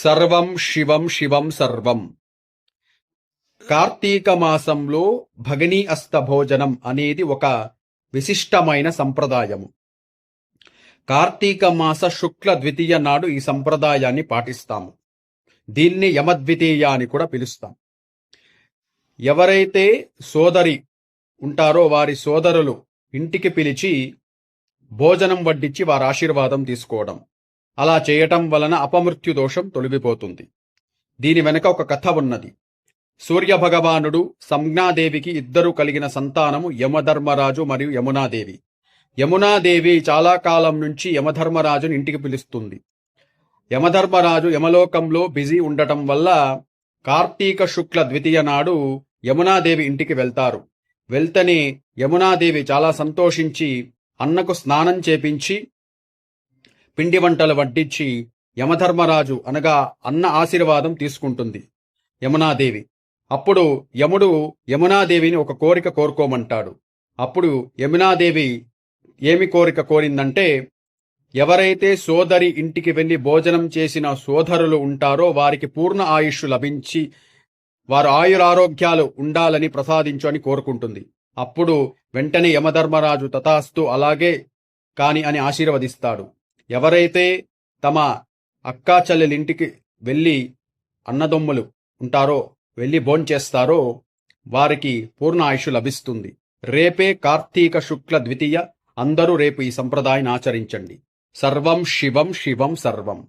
సర్వం శివం శివం సర్వం. కార్తీక మాసంలో భగినీ అస్త భోజనం అనేది ఒక విశిష్టమైన సంప్రదాయము. కార్తీక మాస శుక్ల ద్వితీయ నాడు ఈ సంప్రదాయాన్ని పాటిస్తాము. దీన్ని యమద్వితీయ అని కూడా పిలుస్తాం. ఎవరైతే సోదరి ఉంటారో వారి సోదరులు ఇంటికి పిలిచి భోజనం వడ్డించి వారి ఆశీర్వాదం తీసుకోవడం. అలా చేయటం వలన అపమృత్యు దోషం తొలగిపోతుంది. దీని వెనక ఒక కథ ఉన్నది. సూర్య భగవానుడు సంజ్ఞాదేవికి ఇద్దరు కలిగిన సంతానము యమధర్మరాజు మరియు యమునాదేవి. యమునాదేవి చాలా కాలం నుంచి యమధర్మరాజుని ఇంటికి పిలుస్తుంది. యమధర్మరాజు యమలోకంలో బిజీ ఉండటం వల్ల కార్తీక శుక్ల ద్వితీయ నాడు యమునాదేవి ఇంటికి వెళ్తారు. వెళ్తనే యమునాదేవి చాలా సంతోషించి అన్నకు స్నానం చేపించి పిండి వంటలు వడ్డించి యమధర్మరాజు అనగా అన్న ఆశీర్వాదం తీసుకుంటుంది యమునాదేవి. అప్పుడు యముడు యమునాదేవిని ఒక కోరిక కోరుకోమంటాడు. అప్పుడు యమునాదేవి ఏమి కోరిక కోరిందంటే ఎవరైతే సోదరి ఇంటికి వెళ్ళి భోజనం చేసిన సోదరులు ఉంటారో వారికి పూర్ణ ఆయుష్ లభించి వారు ఆయురారోగ్యాలు ఉండాలని ప్రసాదించు అని కోరుకుంటుంది. అప్పుడు వెంటనే యమధర్మరాజు తథాస్తు అలాగే కాని అని ఆశీర్వదిస్తాడు. ఎవరైతే తమ అక్కా చెల్లెలింటికి వెళ్ళి అన్నదమ్ములు ఉంటారో వెళ్ళి భోంచేస్తారో వారికి పూర్ణ ఆయుషు లభిస్తుంది. రేపే కార్తీక శుక్ల ద్వితీయ. అందరూ రేపు ఈ సంప్రదాయాన్ని ఆచరించండి. సర్వం శివం శివం సర్వం.